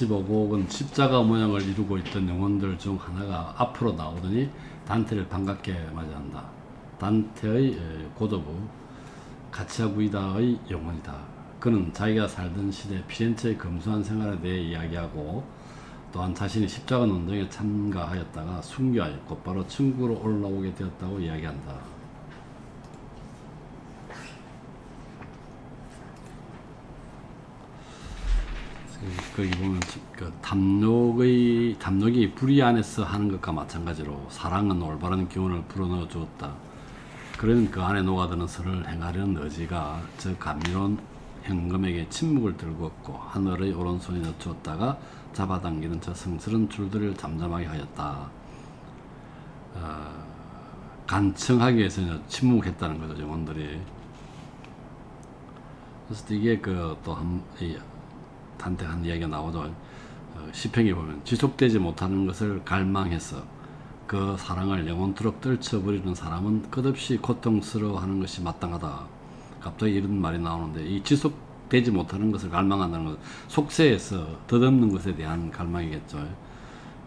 45곡은 십자가 모양을 이루고 있던 영혼들 중 하나가 앞으로 나오더니 단테를 반갑게 맞이한다. 단테의 에, 고도부 가치아구이다의 영혼이다. 그는 자기가 살던 시대 피렌체의 검소한 생활에 대해 이야기하고 또한 자신이 십자가 운동에 참가하였다가 순교하여 곧바로 천국으로 올라오게 되었다고 이야기한다. 거기 보면 그 담력의 담력이 불의 안에서 하는 것과 마찬가지로 사랑은 올바른 기운을 불어넣어 주었다. 그런 그 안에 녹아드는 선을 행하려는 의지가 저 감미로운 현금에게 침묵을 들고었고 하늘의 오른손이 넣주었다가 잡아당기는 저 성스러운 줄들을 잠잠하게 하였다. 어, 간청하기 위해서 침묵했다는 거죠 영혼들이. 그래서 이게 그 또한 단테 한 이야기가 나오죠. 어, 시평에 보면 지속되지 못하는 것을 갈망해서 그 사랑을 영원토록 떨쳐버리는 사람은 끝없이 고통스러워하는 것이 마땅하다. 갑자기 이런 말이 나오는데 이 지속되지 못하는 것을 갈망한다는 것 속세에서 덧없는 것에 대한 갈망이겠죠.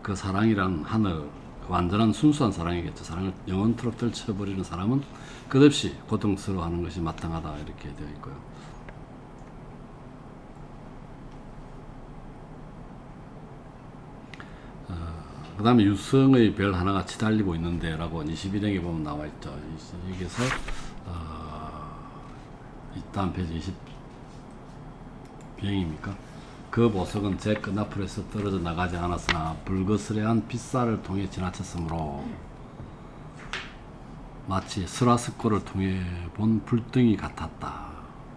그 사랑이란 하늘 완전한 순수한 사랑이겠죠. 사랑을 영원토록 떨쳐버리는 사람은 끝없이 고통스러워하는 것이 마땅하다 이렇게 되어 있고요. 그 다음에 유성의 별 하나가 치달리고 있는데 라고 21행에 보면 나와 있죠. 여기서 어, 다음 페이지 20병입니까? 그 보석은 제 끈앞으로서 떨어져 나가지 않았으나 불거스레한 빗살을 통해 지나쳤으므로 마치 스라스코를 통해 본 불덩이 같았다.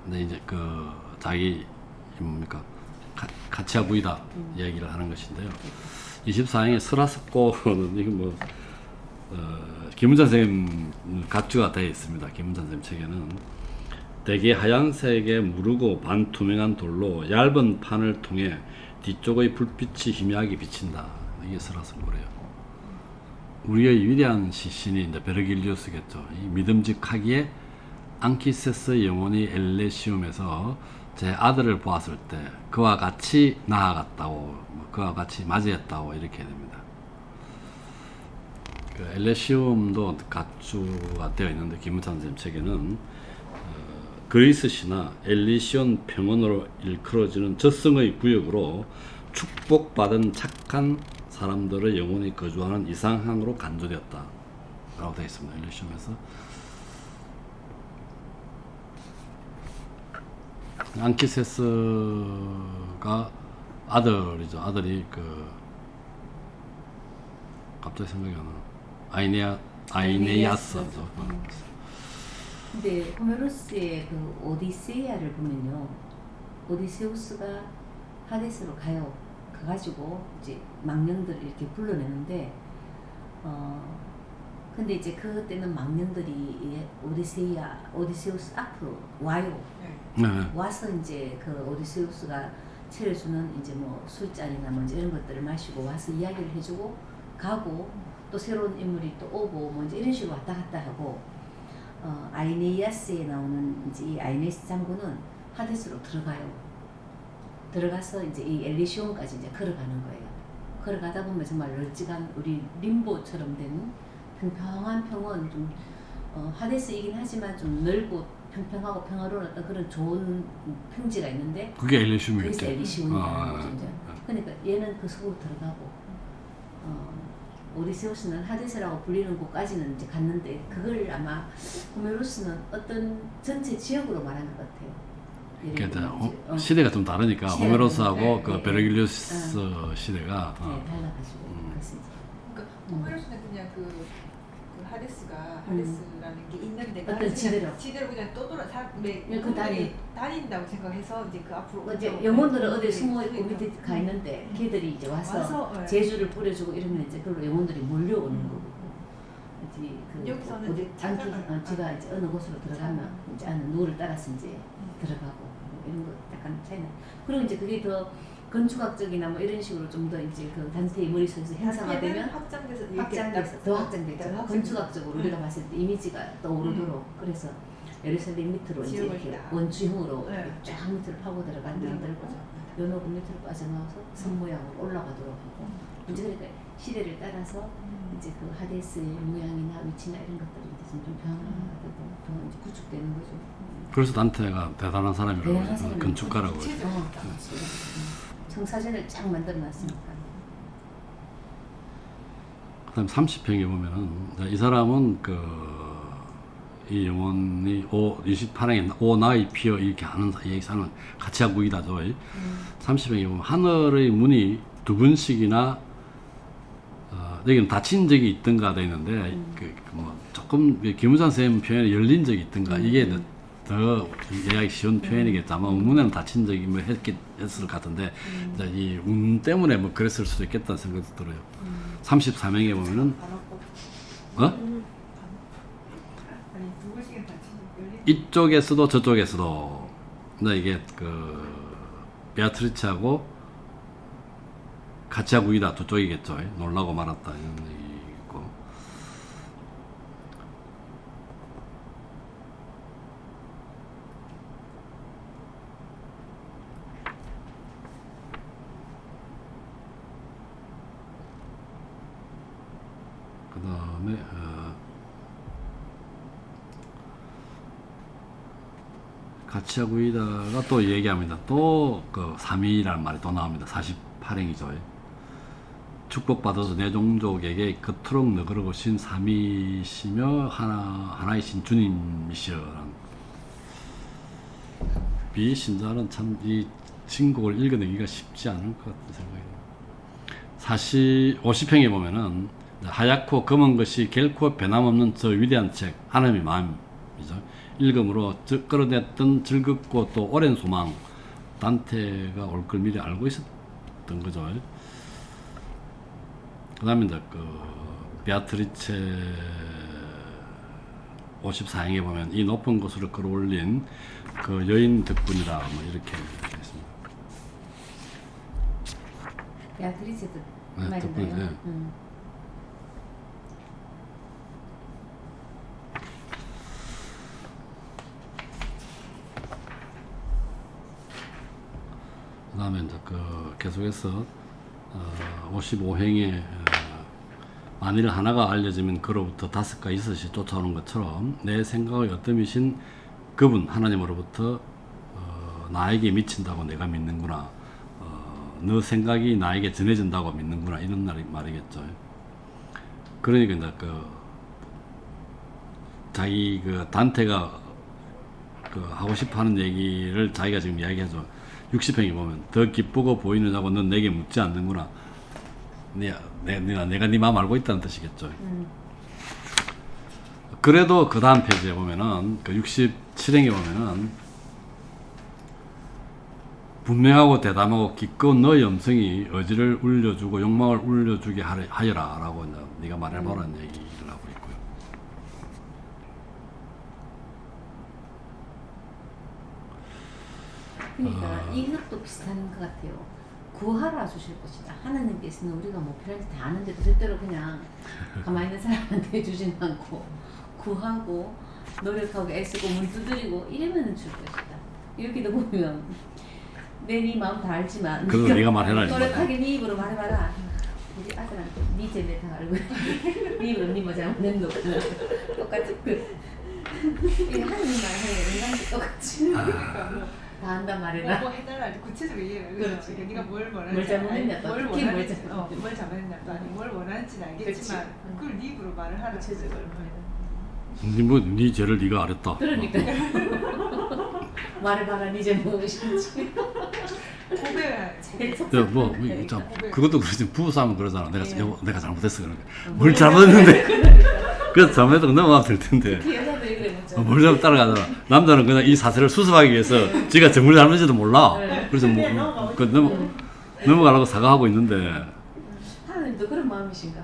근데 이제 그 자기 뭡니까 가치아 부이다 이야기를 하는 것인데요. 24행의 설화습고는 이건 뭐 어, 김은찬 선생님 각주가 되어 있습니다. 김은찬 선생님 책에는 대개 하얀색에 무르고 반투명한 돌로 얇은 판을 통해 뒤쪽의 불빛이 희미하게 비친다. 이게 설화습고래요. 우리의 위대한 시신이 이제 베르길리우스겠죠. 이 믿음직하기에 앙키세스 영혼이 엘레시움에서 제 아들을 보았을 때 그와 같이 나아갔다고 뭐 그와 같이 맞이했다고 이렇게 됩니다. 그 엘레시움도 각주가 되어 있는데 김문찬 선생님 책에는 어, 그리스 신화 엘리시온 평원으로 일컬어지는 저승의 구역으로 축복받은 착한 사람들의 영혼이 거주하는 이상항으로 간주되었다. 라고 되어 있습니다. 엘리시움에서. 안키세스가 아들이죠. 아들이 그 갑자기 생각이 안 나. 아이네아 아이네야스죠. 음. 근데 호메로스의 그 오디세이아를 보면요, 오디세우스가 하데스로 가요. 가가지고 이제 망령들을 이렇게 불러내는데, 어, 근데 이제 그때는 망령들이 오디세이아, 오디세우스 앞으로 와요. 네. 와서 이제 그 오디세우스가 차려주는 이제 뭐 술잔이나 뭐 이런 것들을 마시고 와서 이야기를 해주고 가고 또 새로운 인물이 또 오고 뭐 이제 이런 식으로 왔다 갔다 하고 어, 아이네이아스에 나오는 이제 이 아이네스 장군은 하데스로 들어가요. 들어가서 이제 이 엘리시온까지 이제 걸어가는 거예요. 걸어가다 보면 정말 널찍한 우리 림보처럼 된 평평한 평원 좀 어, 하데스이긴 하지만 좀 넓고 평평하고 평화로운 어떤 그런 좋은 평지가 있는데 그게 그래서 엘리시움이겠죠. 엘리시온이라는 아, 거죠. 이제. 아, 그러니까 얘는 그 속으로 들어가고 어, 오디세우스는 하데스라고 불리는 곳까지는 이제 갔는데 그걸 아마 호메로스는 어떤 전체 지역으로 말한 것 같아요. 그러니까 어, 시대가 좀 다르니까 시대가 호메로스하고 다르니까, 그 네, 네. 베르길리우스 시대가 어. 네, 달라가지고 음. 그래서 이제. 호메로스는 그냥 그, 그 하데스가 하데스라는 게 있는데 어떤 지대로. 지대로 그냥 떠돌아 사, 네, 네, 그 다니. 다닌다고 생각해서 이제 그 앞으로 뭐 이제. 영혼들은 어디 네, 숨어 있고. 밑에 가 있는데 걔들이 이제 와서, 와서, 네. 제주를 뿌려주고 이러면 이제 그걸로 영혼들이 몰려오는 거고. 이제 그 여기서는 어디 이제 찾아가- 어, 제가 이제 어느 곳으로 들어가면 이제 아는 누구를 따라서 이제 들어가고 뭐 이런 거 약간 차이나. 그리고 이제 그게 더 건축학적이나 뭐 이런 식으로 좀 더 이제 그 단테의 머릿속에서 확장돼서 이렇게 확장돼서 딱- 더 확장되죠. 더 확장돼서. 건축학적으로 우리가 봤을 때 이미지가 떠오르도록 그래서 예루살렘 밑으로 이제 지역을 이렇게 딱. 원주형으로 네. 쫙 밑으로 파고 들어간 거죠. 연호군 밑으로 빠져나와서 선 모양으로 올라가도록 하고 이제 그러니까 시대를 따라서 이제 그 하데스의 모양이나 위치나 이런 것들이 이제 점점 변화되고 더 이제 구축되는 거죠. 그래서 단테가 대단한 사람이라고 대단한. 건축가라고 그러죠. 구체적이다. 어, 청사진을 쫙 만들어 놨으니까. 그다음 30평에 보면은 이 사람은 그 이 영혼이 오 28행에 오 나이 피어 이렇게 하는 사- 이 사람은 같이 하고 이다죠. 30평에 보면 하늘의 문이 두 번씩이나 어, 여기는 닫힌 적이 있던가 돼 있는데 그, 그뭐 조금 그 김우산 선생님 표현에 열린 적이 있던가 이게 더, 더 이해하기 쉬운 표현이겠죠. 아마 문에는 닫힌 적이 뭐 했겠, 했을 것 같은데 이제 이 운 때문에 뭐 그랬을 수도 있겠다는 생각도 들어요. 34명에 보면은. 어? 열린. 이쪽에서도 저쪽에서도 근데 이게 그 베아트리치하고 같이 하고 이다 두 쪽이겠죠. 놀라고 말았다 이런 얘기고 그 다음에 어, 같이 하고 있다가 또 얘기합니다. 또 그 3위라는 말이 또 나옵니다. 48행이죠. 축복받아서 내 종족에게 그토록 너그러우신 3위시며 하나, 하나이신 주님이시여라는 비신자는 참 이 신곡을 읽어내기가 쉽지 않을 것 같은 생각이 듭니다. 사실 50평에 보면은 하얗고 검은 것이 결코 변함없는 저 위대한 책 하나님의 마음이죠. 읽음으로 저- 끌어냈던 즐겁고 또 오랜 소망 단테가 올 걸 미리 알고 있었던 거죠. 그다음에 이제 그 베아트리체 54행에 보면 이 높은 곳으로 끌어올린 그 여인 덕분이다 뭐 이렇게 있습니다. 야트리체도 네, 말인가요? 덕분에, 네. 음. 그 다음에 이제 그 계속해서 어, 55행에 어, 만일 하나가 알려지면 그로부터 다섯가 이섯이 쫓아오는 것처럼 내 생각의 어떠미신 그분 하나님으로부터 어, 나에게 미친다고 내가 믿는구나. 어, 너 생각이 나에게 전해진다고 믿는구나 이런 날 말이겠죠. 그러니까 이제 그 자기 그 단테가 그 하고 싶어 하는 얘기를 자기가 지금 이야기하죠. 60평에 보면 더 기쁘고 보이느냐고 넌 내게 묻지 않는구나. 네, 내, 내가 내가 네 마음 알고 있다는 뜻이겠죠. 음. 그래도 그 다음 페이지에 보면은 그 67행에 보면은 분명하고 대담하고 기꺼운 너의 음성이 어지를 울려주고 욕망을 울려주게 하여라라고 이제 네가 말해보라는 얘기를 하고 있고요. 그러니까 아. 이것도 비슷한 것 같아요. 구하라 주실 것이다. 하나님께서는 우리가 뭐 필요한지 다 아는데도 절대로 그냥 가만히 있는 사람한테 주진 않고 구하고 노력하고 애쓰고 문 두드리고 이러면 줄 것이다. 여기도 보면 내네 마음 다 알지만 그거 네가 말해라, 이 노력하게 네 입으로 말해봐라. 우리 아들한테 네 죄를 다 알고 네 입으로 네뭐 잘못했노 똑같이 그 하나님 말하는 인간도 똑같이 그러니까 뭐, 다 한단 뭐, 말이다. 뭐 해달라 이렇게 구체적으로 얘기해요. 그렇지. 그러니까 네가 뭘 원하는지 뭘 잘못했냐 또뭘 특히 뭘 원하는지 잘못- 어, 뭘 잘못했냐도 아니고 뭘 원하는지는 알겠지만 그렇지. 응. 그걸 네 입으로 말을 하라. 구체적으로. 네, 뭐, 네 죄를 네가 알았다. 그러니까 말해봐라 니제 무엇인지 고백해야지. 야, 뭐, 뭐, 그러니까. 참, 그것도 그렇지. 부부싸움은 그러잖아. 내가, 예. 여보, 내가 잘못했어. 그러니까. 뭘 잘못했는데. 그래서 잘못했다고 넘어가면 될 텐데. 특히 여자 어, 뭘 잘못 따라가잖아. 남자는 그냥 이 사실을 수습하기 위해서 지가 정말 잘못인지도 몰라. 네. 그래서 뭐, 그 넘어, 넘어가려고 사과하고 있는데. 하나님도 그런 마음이신가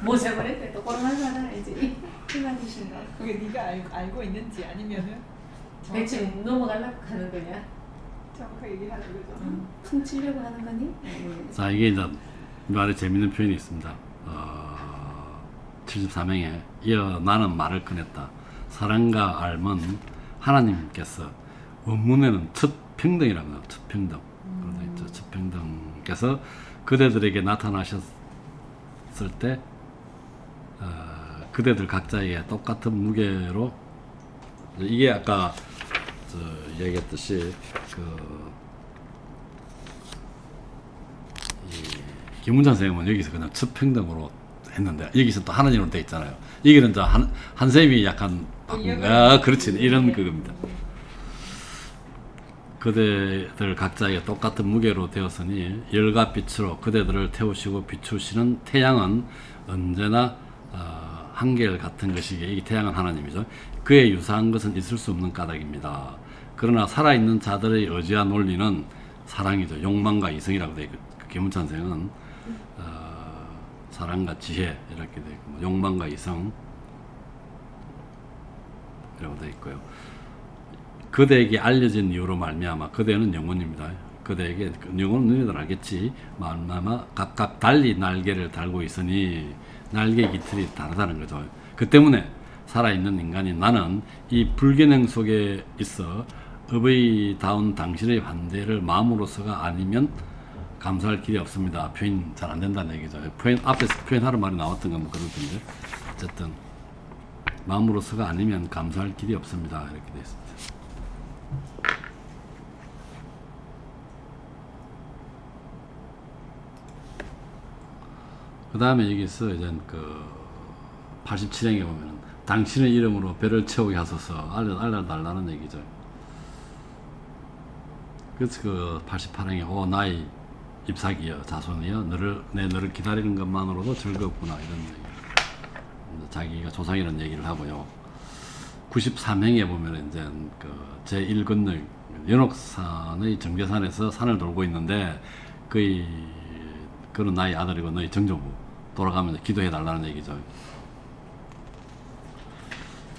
뭐 잘못했대 똑바로 말하라 이제 이- 이 말이신가 그게 네가 알, 알고 있는지 아니면은 대충 넘어가려고 하는 거냐 정확하게 얘기하는 거죠. 음, 퉁치려고 하는 거니? 자, 이게 이제 이 말에 재밌는 표현이 있습니다. 어, 74명에 이어 나는 말을 꺼냈다. 사랑과 알면 하나님께서 원문에는 첫 평등이라고 해요. 첫 평등. 그러다 있죠. 하나님께서 그대들에게 나타나셨을 때 어, 그대들 각자에게 똑같은 무게로 이게 아까 저 얘기했듯이 그이 김문찬 선생님은 여기서 그냥 측평등으로 했는데 여기서 또 하나님으로 돼 있잖아요. 여기는 이제 한 한 쌤이 약간. 아, 그렇지 이런 그겁니다. 그대들 각자에게 똑같은 무게로 되었으니 열과 빛으로 그대들을 태우시고 비추시는 태양은 언제나 어, 한결 같은 것이기에 이 태양은 하나님이죠. 그에 유사한 것은 있을 수 없는 까닭입니다. 그러나 살아있는 자들의 의지와 논리는 사랑이죠. 욕망과 이성이라고 되어 있고 김문찬 선생은 어, 사랑과 지혜 이렇게 되어 있고 뭐 욕망과 이성 이라고 되어 있고요. 그대에게 알려진 이유로 말미암아 그대는 영혼입니다. 그대에게 그 영혼은 너희들 알겠지. 말미암아 각각 달리 날개를 달고 있으니 날개 깃털이 다르다는 거죠. 그 때문에 살아있는 인간이 나는 이 불균형 속에 있어 어버이다운 당신의 반대를 마음으로서가 아니면 감사할 길이 없습니다. 표현 잘 안 된다는 얘기죠. 표현 앞에서 표현하는 말이 나왔던 건뭐 그럴 텐데 어쨌든 마음으로서가 아니면 감사할 길이 없습니다. 이렇게 되어 있습니다. 그 다음에 여기서 이제 그 87행에 보면은 당신의 이름으로 배를 채우게 하소서 알려 알려달라는 얘기죠. 그래서 그 88행에 오 나의 잎사귀여 자손이여 너를 내 너를 기다리는 것만으로도 즐겁구나 이런 얘기. 자기가 조상이라는 얘기를 하고요. 93행에 보면 이제 그 제 1건널 연옥산의 정계산에서 산을 돌고 있는데 그의 그는 나의 아들이고 너희 정조부 돌아가면 기도해 달라는 얘기죠.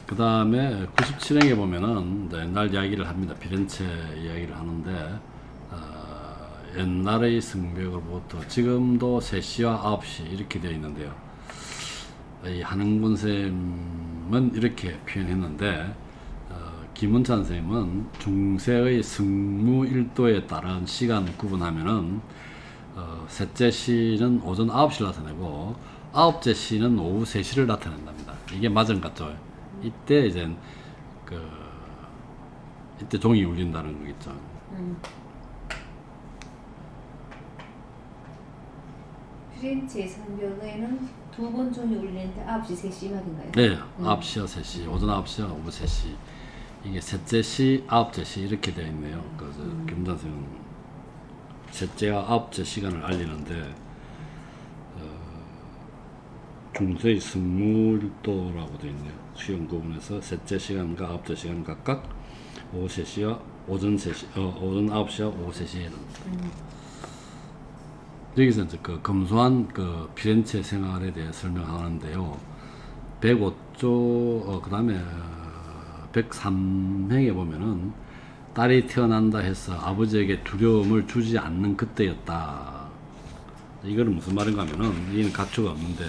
그 다음에 97행에 보면은 옛날 이야기를 합니다. 피렌체 이야기를 하는데 어, 옛날의 성벽으로부터 지금도 3시와 9시 이렇게 되어 있는데요. 이 한흥분 쌤은 이렇게 표현했는데 어, 김은찬 쌤은 중세의 승무일도에 따른 시간 구분하면은 어, 셋째 시는 오전 9시를 나타내고 아홉째 시는 오후 3시를 나타낸답니다. 이게 맞은 것 같죠? 이때 이제 그 이때 종이 울린다는 거겠죠. 음. 피렌체 성벽에는 두 번 종이 울리는데 9시 3시 말인가요? 네, 9시와 3시, 오전 9시와 오후 3시. 이게 셋째 시, 아홉째 시 이렇게 되어 있네요. 그래서 김단 선생은 셋째와 아홉째 시간을 알리는데 어, 중세의 승무일도라고 되어 있네요. 수영 구분에서 셋째 시간과 아홉째 시간 각각 오후 3시와 오전 3시, 어, 오전 9시와 오후 3시에 여기서 이제 그 검소한 그 피렌체 생활에 대해 설명하는데요. 105조 어, 그 다음에 103행에 보면은 딸이 태어난다 해서 아버지에게 두려움을 주지 않는 그때였다. 이거는 무슨 말인가 하면은 이는 각주가 없는데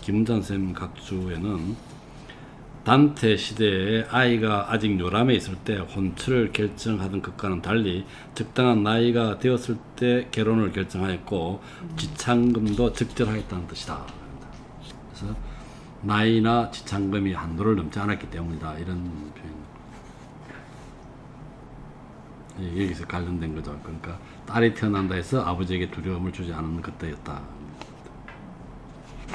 김문찬 쌤 각주에는 단테 시대에 아이가 아직 요람에 있을 때 혼처를 결정하던 것과는 달리 적당한 나이가 되었을 때 결혼을 결정하였고 지창금도 적절하였다는 뜻이다. 그래서 나이나 지창금이 한도를 넘지 않았기 때문이다. 이런 표현. 예, 여기서 관련된 거죠. 그러니까 딸이 태어난다 해서 아버지에게 두려움을 주지 않은 그때였다.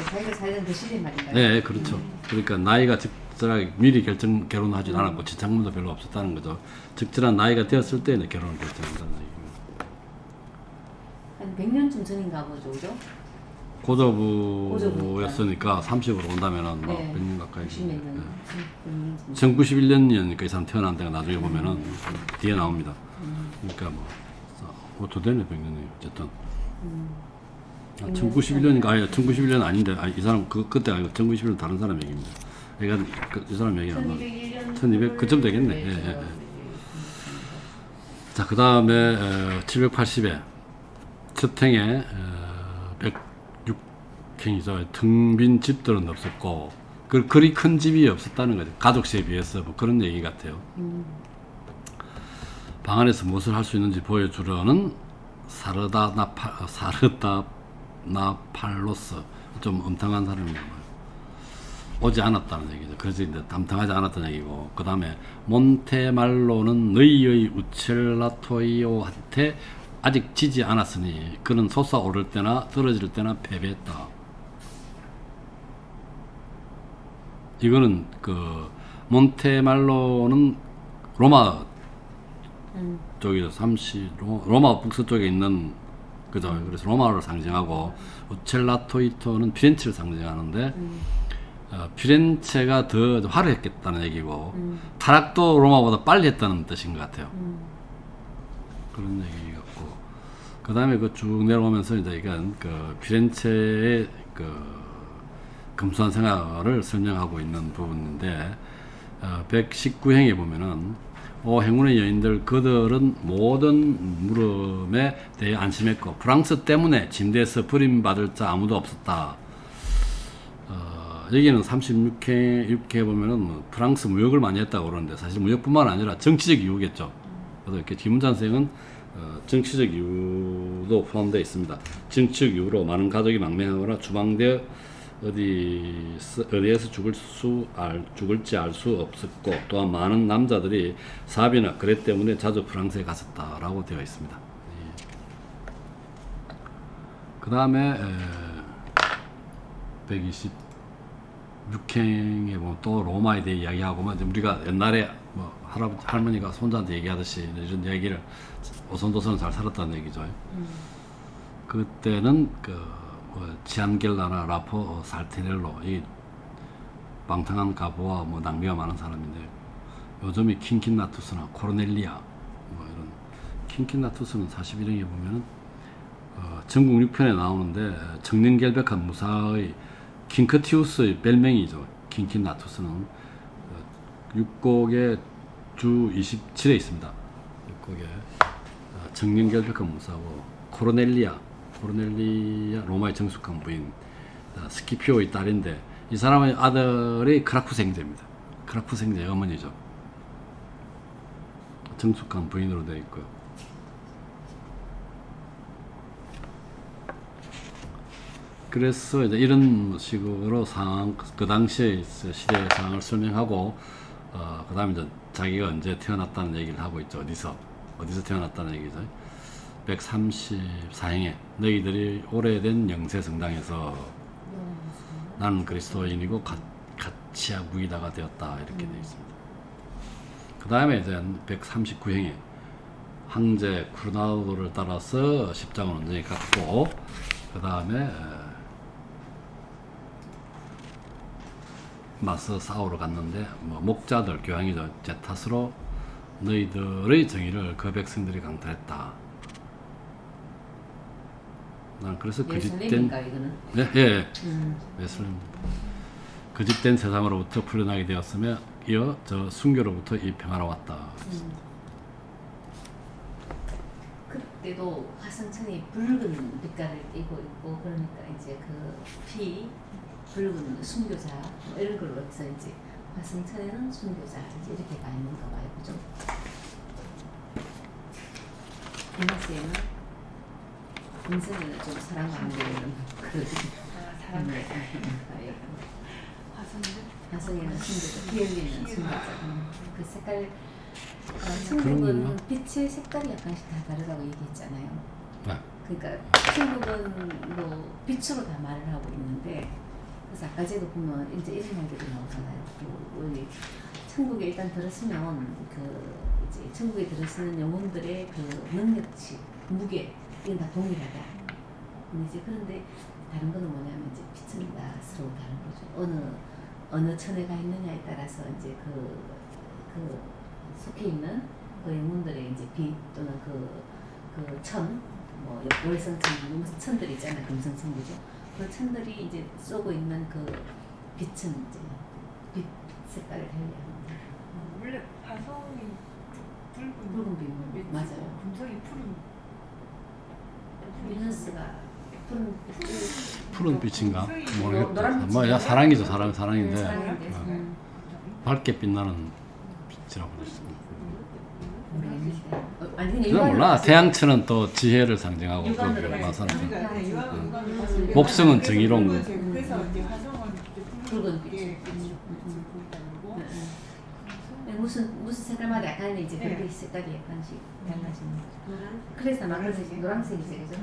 자기가 살던 그 시대 말인가요? 네, 그렇죠. 그러니까 나이가 적절하게 미리 결정 결혼하지 않았고 지창문도 별로 없었다는 거죠. 적절한 나이가 되었을 때 이제 결혼을 결정한다는 얘기입니다. 한 100년쯤 전인가 보죠, 그죠? 고조부였으니까 30으로 온다면은 뭐 네. 100년 가까이. 90몇 년. 네. 음, 1991년이니까 이 사람 태어난 데가 나중에 보면은 뒤에 나옵니다. 그러니까 뭐, 뭐더 되네 100년이 어쨌든. 아, 1991년인가 아니 1991년 아닌데 아니, 이 사람 그 그때 아니고 1991년 다른 사람 얘기입니다. 그러니까 그, 이 사람 얘기는 안 나와요. 1201년. 1200 그쯤 되겠네. 예, 예, 예. 자, 그 다음에 780에 첫행에 106행이죠. 텅빈 집들은 없었고 그 그리 큰 집이 없었다는 거죠. 가족 수에 비해서 뭐 그런 얘기 같아요. 방 안에서 무엇을 할 수 있는지 보여주려는 사르다 나파 사르다 나팔로스 좀 엄청한 사람이에요. 오지 않았다는 얘기죠. 그래서 이제 담당하지 않았다는 얘기고 그 다음에 몬테말로는 너희의 우첼라토이오한테 아직 지지 않았으니 그는 솟아오를 때나 떨어질 때나 패배했다. 이거는 그 몬테말로는 로마 음. 쪽이죠. 30 로- 로마 북서 쪽에 있는 그죠. 그래서 로마를 상징하고 우첼라토이토는 피렌체를 상징하는데 음. 어, 피렌체가 더 화려했겠다는 얘기고 음. 타락도 로마보다 빨리 했다는 뜻인 것 같아요. 음. 그런 얘기 같고 그 다음에 그 쭉 내려오면서 이제 이건 그 피렌체의 그 금수한 생활을 설명하고 있는 부분인데 어, 119행에 보면은 오 행운의 여인들 그들은 모든 물음에 대해 안심했고 프랑스 때문에 침대에서 버림받을 자 아무도 없었다. 어, 여기는 36회, 6회 보면은 뭐 프랑스 무역을 많이 했다고 그러는데 사실 무역뿐만 아니라 정치적 이유겠죠. 그래서 이렇게 김문찬생은 어, 정치적 이유도 포함되어 있습니다. 정치적 이유로 많은 가족이 망명하거나 추방되어 어디 어디에서 죽을 수 알, 죽을지 알 수 없었고 또한 많은 남자들이 사비나 그래 때문에 자주 프랑스에 갔었다라고 되어 있습니다. 그 다음에 126행에 보면 또 로마에 대해 이야기하고 뭐 이제 우리가 옛날에 뭐 할아버지 할머니가 손자한테 얘기하듯이 이런 얘기를 오손도손 잘 살았다는 얘기죠. 음. 그때는 그뭐 지안겔라나 라포 어, 살테넬로 이 방탕한 가부와 뭐 낭비가 많은 사람인데 요즘이 킨킨나투스나 코르넬리아 뭐 이런 킨킨나투스는 41행에 보면은 어, 전국 6편에 나오는데 청년결백한 무사의 킹크티우스의 별명이죠. 킨킨나투스는 어, 육곡의 주 27에 있습니다. 육곡에 어, 청년결백한 무사고 코르넬리아 코르넬리아 로마의 정숙한 부인 어, 스키피오의 딸인데 이 사람의 아들이 크라쿠 생제입니다. 크라쿠 생제의 어머니죠. 정숙한 부인으로 되어 있고요. 그래서 이제 이런 식으로 상황 그 당시의 시대의 상황을 설명하고 어, 그 다음에 이제 자기가 언제 태어났다는 얘기를 하고 있죠. 어디서 어디서 태어났다는 얘기죠. 134행에 너희들이 오래된 영세 성당에서 나는 그리스도인이고 가, 가치야 무이다가 되었다 이렇게 되어 있습니다. 그 다음에 이제 139행에 황제 쿠르나도를 따라서 십장을 온전히 갖고 그 다음에 맞서 싸우러 갔는데 뭐 목자들 교황이죠 제 탓으로 너희들의 정의를 그 백성들이 강탈했다. 난 그래서 거짓된 예수님인가 이거는? 예, 예, 예. 음. 예수님 거짓된 세상으로부터 풀려나게 되었으며 이어 저 순교로부터 이 평화로 왔다. 음. 그때도 화성천이 붉은 빛깔을 띠고 있고 그러니까 이제 그피 붉은 순교자 뭐 이런 걸로 해서 이제 화성천에는 순교자 이제 이렇게 가 있는가 봐요, 그죠? 이마스에는 인생을 좀 사랑하는 그 아, 사람 피 흘리는 순교자. 음. 그 색깔 어, 그런군요. 천국은 빛의 색깔이 약간씩 다 다르다고 얘기했잖아요. 네. 그러니까 천국은 뭐 빛으로 다 말을 하고 있는데 그래서 아까 제가 보면 이제 이런 말들이 나오잖아요. 그 우리 천국에 일단 들었으면 그 이제 천국에 들었으는 영혼들의 그 능력치, 무게 이건 다 동일하다. 근데 이제 그런데 다른 거는 뭐냐면 이제 빛은 다 서로 다른 거죠. 어느 어느 천에 가 있느냐에 따라서 이제 그, 그 속해 있는 그 영혼들의 이제 빛 또는 그, 그 천, 뭐 월성천, 무슨 천들이 있잖아요. 금성천이죠. 그 천들이 이제 쏘고 있는 그 빛은 이제 빛 색깔을 달리합니다. 어, 원래 화성이 붉은 붉은 빛 맞아요. 금성이 푸른 비너스가 푸른 푸른 빛인가 모르겠다. 뭐야 빛인가? 사랑이죠 사랑 사랑인데 사랑인데 어, 음. 밝게 빛나는 빛이라고 그랬습니다. 모르겠는데. 어, 아니 그건 몰라. 태양천은 또 지혜를 상징하고 그 봐야지. 마산 그러니까 네, 유황 음. 유황을 음. 봤을 때 목성은 그래서 정의로운 거. 붉은색, 그래서 이제 화성은 붉은 붉은 빛. 게 빛이 빛이 음. 보인다는 거. 네, 네. 무슨 무슨 색깔마다 약간 이제 네. 그렇게 색깔이 약간씩 달라지는 거죠. 노란 그래서 노란색 노란색이죠, 그죠?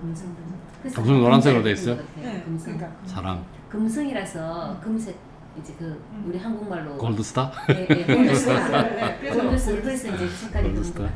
금성 그래서 금성 노란색으로 돼 있어요? 네, 금성 그러니까 사랑 금성이라서 금색 이제 그 음. 우리 한국말로 골드스타? 네, 네, 골드스타 네, 그래서 골드스타 그래서 이제 색깔이 골드스타?